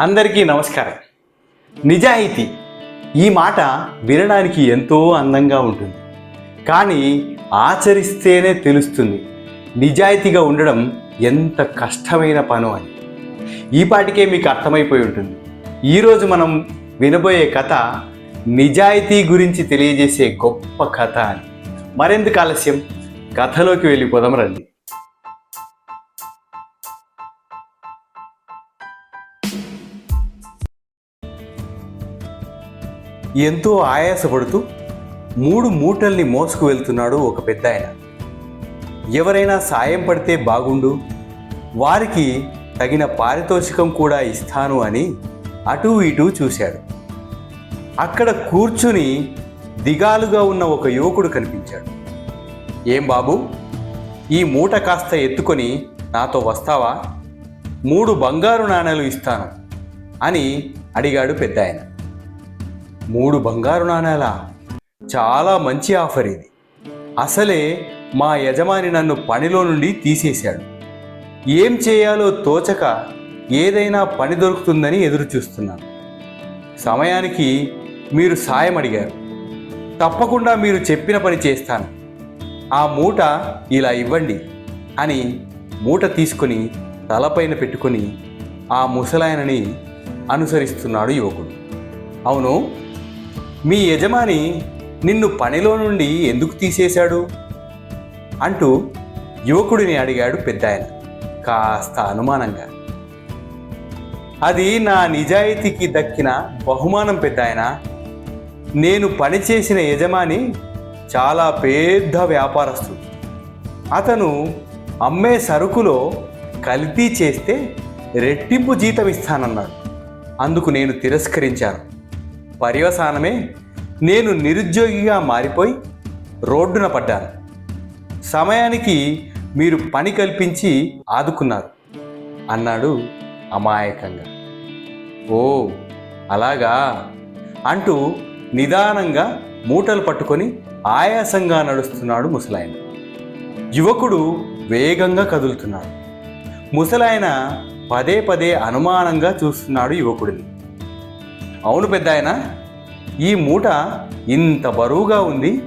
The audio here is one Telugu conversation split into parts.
అందరికీ నమస్కారం. నిజాయితీ. ఈ మాట వినడానికి ఎంతో అందంగా ఉంటుంది. కానీ ఆచరిస్తేనే తెలుస్తుంది నిజాయితీగా ఉండడం ఎంత కష్టమైన పను అని. ఈ పాటికే మీకు అర్థమైపోయి ఉంటుంది. ఈరోజు మనం వినబోయే కథ నిజాయితీ గురించి తెలియజేసే గొప్ప కథ అని. మరెందుకు ఆలస్యం? కథలోకి వెళ్ళిపోదాం రండి. ఎంతో ఆయాసపడుతూ మూడు మూటల్ని మోసుకు వెళ్తున్నాడు ఒక పెద్ద ఆయన. ఎవరైనా సాయం పడితే బాగుండు వారికి తగిన పారితోషికం కూడా ఇస్తాను అని అటూ ఇటూ చూశాడు. అక్కడ కూర్చుని దిగాలుగా ఉన్న ఒక యువకుడు కనిపించాడు. ఏం బాబు ఈ మూట కాస్త ఎత్తుకొని నాతో వస్తావా? మూడు బంగారు నాణేలు ఇస్తాను అని అడిగాడు పెద్ద ఆయన. మూడు బంగారు నాణేల. చాలా మంచి ఆఫర్ ఇది. అసలే మా యజమాని నన్ను పనిలో నుండి తీసేశాడు. ఏం చేయాలో తోచక ఏదైనా పని దొరుకుతుందని ఎదురు చూస్తున్నాను సమయానికి మీరు సాయం అడిగారు. తప్పకుండా మీరు చెప్పిన పని చేస్తాను. ఆ మూట ఇలా ఇవ్వండి అని మూట తీసుకొని తలపైన పెట్టుకొని ఆ ముసలాయనని అనుసరిస్తున్నాడు యువకుడు. అవును మీ యజమాని నిన్ను పనిలో నుండి ఎందుకు తీసేశాడు? అంటూ యువకుడిని అడిగాడు పెద్ద ఆయన కాస్త అనుమానంగా. అది నా నిజాయితీకి దక్కిన బహుమానం పెద్ద ఆయన నేను పనిచేసిన యజమాని చాలా పెద్ద వ్యాపారస్తుడు. అతను అమ్మే సరుకులో కల్తీ చేస్తే రెట్టింపు జీతం ఇస్తానన్నాడు. అందుకు నేను తిరస్కరించాను. పర్యవసానమే నేను నిరుద్యోగిగా మారిపోయి రోడ్డున పడ్డాను. సమయానికి మీరు పని కల్పించి ఆదుకున్నారు అన్నాడు అమాయకంగా. ఓ అలాగా? అంటూ నిదానంగా మూటలు పట్టుకొని ఆయాసంగా నడుస్తున్నాడు ముసలాయన. యువకుడు వేగంగా కదులుతున్నాడు. ముసలాయన పదే పదే అనుమానంగా చూస్తున్నాడు యువకుడిని. అవును పెద్ద ఆయన ఈ మూట ఇంత బరువుగా ఉంది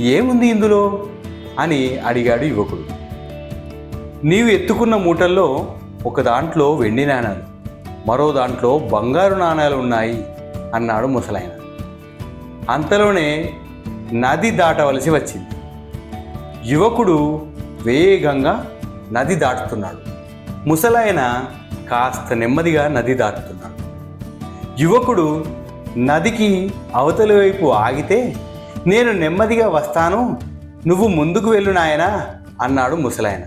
ఏముంది ఇందులో? అని అడిగాడు యువకుడు. నీవు ఎత్తుకున్న మూటల్లో ఒక దాంట్లో వెండి నాణాలు మరో దాంట్లో బంగారు నాణాలు ఉన్నాయి అన్నాడు ముసలాయన. అంతలోనే నది దాటవలసి వచ్చింది. యువకుడు వేగంగా నది దాటుతున్నాడు. ముసలాయన కాస్త నెమ్మదిగా నది దాటుతున్నాడు. యువకుడు నదికి అవతలి వైపు ఆగితే నేను నెమ్మదిగా వస్తాను నువ్వు ముందుకు వెళ్ళు నాయనా అన్నాడు ముసలాయన.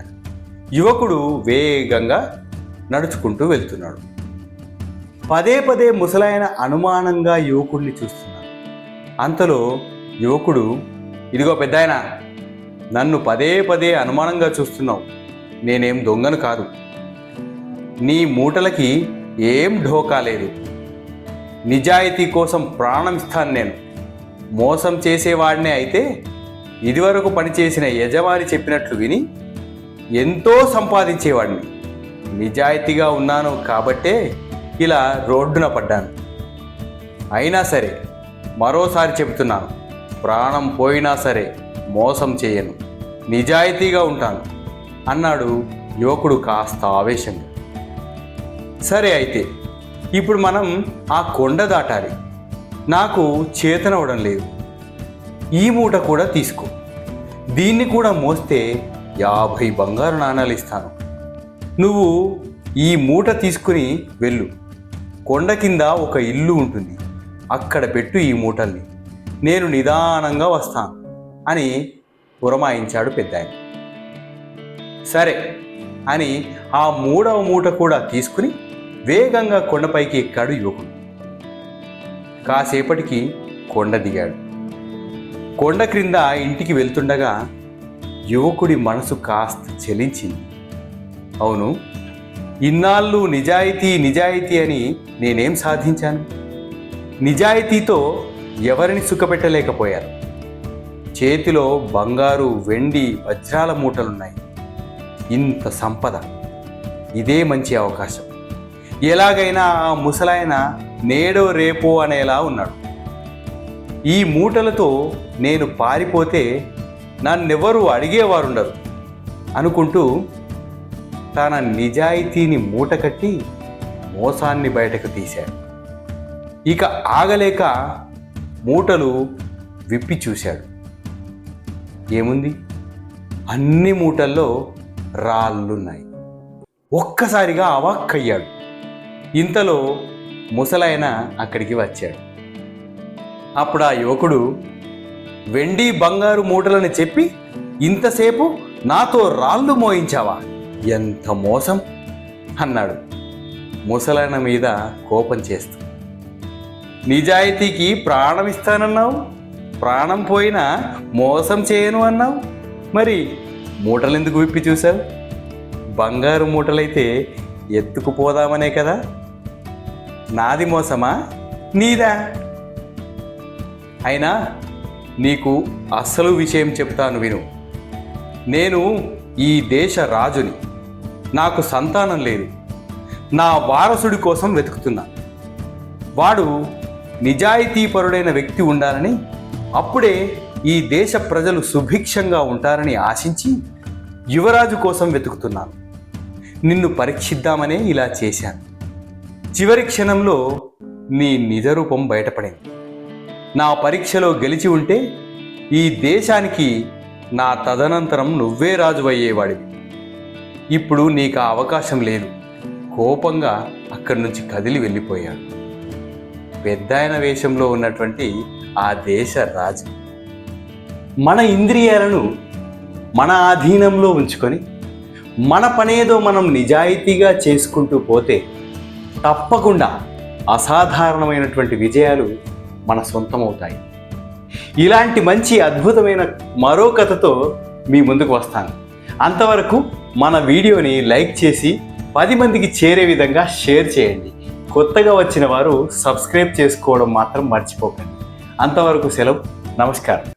యువకుడు వేగంగా నడుచుకుంటూ వెళ్తున్నాడు. పదే పదే ముసలాయన అనుమానంగా యువకుడిని చూస్తున్నాడు. అంతలో యువకుడు ఇదిగో పెద్దాయన నన్ను పదే పదే అనుమానంగా చూస్తున్నావు. నేనేం దొంగను కాదు. నీ మూటలకి ఏం ఢోకా లేదు. నిజాయితీ కోసం ప్రాణం ఇస్తాను నేను. మోసం చేసేవాడినే అయితే ఇదివరకు పనిచేసిన యజమాని చెప్పినట్లు విని ఎంతో సంపాదించేవాడిని. నిజాయితీగా ఉన్నాను కాబట్టే ఇలా రోడ్డున పడ్డాను. అయినా సరే మరోసారి చెబుతున్నాను ప్రాణం పోయినా సరే మోసం చేయను. నిజాయితీగా ఉంటాను అన్నాడు యువకుడు కాస్త ఆవేశంగా. సరే అయితే ఇప్పుడు మనం ఆ కొండ దాటాలి. నాకు చేతనవడం లేదు. ఈ మూట కూడా తీసుకో. దీన్ని కూడా మోస్తే యాభై బంగారు నాణాలు ఇస్తాను. నువ్వు ఈ మూట తీసుకుని వెళ్ళు. కొండ కింద ఒక ఇల్లు ఉంటుంది. అక్కడ పెట్టు ఈ మూటల్ని. నేను నిదానంగా వస్తాను అని పురమాయించాడు పెద్ద సరే అని ఆ మూడవ మూట కూడా తీసుకుని వేగంగా కొండపైకి ఎక్కాడు యువకుడు. కాసేపటికి కొండ దిగాడు. కొండ క్రింద ఇంటికి వెళ్తుండగా యువకుడి మనసు కాస్త చెలించింది. అవును ఇన్నాళ్ళు నిజాయితీ నిజాయితీ అని నేనేం సాధించాను? నిజాయితీతో ఎవరిని సుఖపెట్టలేకపోయారు? చేతిలో బంగారు వెండి వజ్రాల మూటలున్నాయి. ఇంత సంపద ఇదే మంచి అవకాశం. ఎలాగైనా ఆ ముసలాయన నేడో రేపో అనేలా ఉన్నాడు. ఈ మూటలతో నేను పారిపోతే నన్నెవరు అడిగేవారుండరు అనుకుంటూ తన నిజాయితీని మూట కట్టి మోసాన్ని బయటకు తీశాడు. ఇక ఆగలేక మూటలు విప్పి చూశాడు. ఏముంది? అన్ని మూటల్లో రాళ్ళున్నాయి. ఒక్కసారిగా అవాక్కయ్యాడు. ఇంతలో ముసలాయన అక్కడికి వచ్చాడు. అప్పుడు ఆ యువకుడు వెండి బంగారు మూటలని చెప్పి ఇంతసేపు నాతో రాళ్ళు మోయించావా? ఎంత మోసం? అన్నాడు. ముసలాయన మీద కోపం చేస్తూ నిజాయితీకి ప్రాణం ఇస్తానన్నావు ప్రాణం పోయినా మోసం చేయను అన్నావు? మరి మూటలు ఎందుకు విప్పి చూశావు? బంగారు మూటలైతే ఎత్తుకుపోదామనే కదా? నాది మోసమా? నీదా? అయినా నీకు అసలు విషయం చెప్తాను విను. నేను ఈ దేశ రాజుని. నాకు సంతానం లేదు. నా వారసుడి కోసం వెతుకుతున్నా. వాడు నిజాయితీపరుడైన వ్యక్తి ఉండాలని అప్పుడే ఈ దేశ ప్రజలు సుభిక్షంగా ఉంటారని ఆశించి యువరాజు కోసం వెతుకుతున్నాను. నిన్ను పరీక్షిద్దామనే ఇలా చేశాను. చివరి క్షణంలో నీ నిజరూపం బయటపడింది. నా పరీక్షలో గెలిచి ఉంటే ఈ దేశానికి నా తదనంతరం నువ్వే రాజు అయ్యేవాడివి ఇప్పుడు నీకు ఆ అవకాశం లేదు. కోపంగా అక్కడి నుంచి కదిలి వెళ్ళిపోయాడు. పెద్దాయన వేషంలో ఉన్నటువంటి ఆ దేశ రాజు మన ఇంద్రియాలను మన ఆధీనంలో ఉంచుకొని మన పనేదో మనం నిజాయితీగా చేసుకుంటూ పోతే తప్పకుండా అసాధారణమైనటువంటి విజయాలు మన సొంతమవుతాయి. ఇలాంటి మంచి అద్భుతమైన మరో కథతో మీ ముందుకు వస్తాను. అంతవరకు మన వీడియోని లైక్ చేసి పది మందికి చేరే విధంగా షేర్ చేయండి. కొత్తగా వచ్చిన వారు సబ్స్క్రైబ్ చేసుకోవడం మాత్రం మర్చిపోకండి. అంతవరకు సెలవు. నమస్కారం.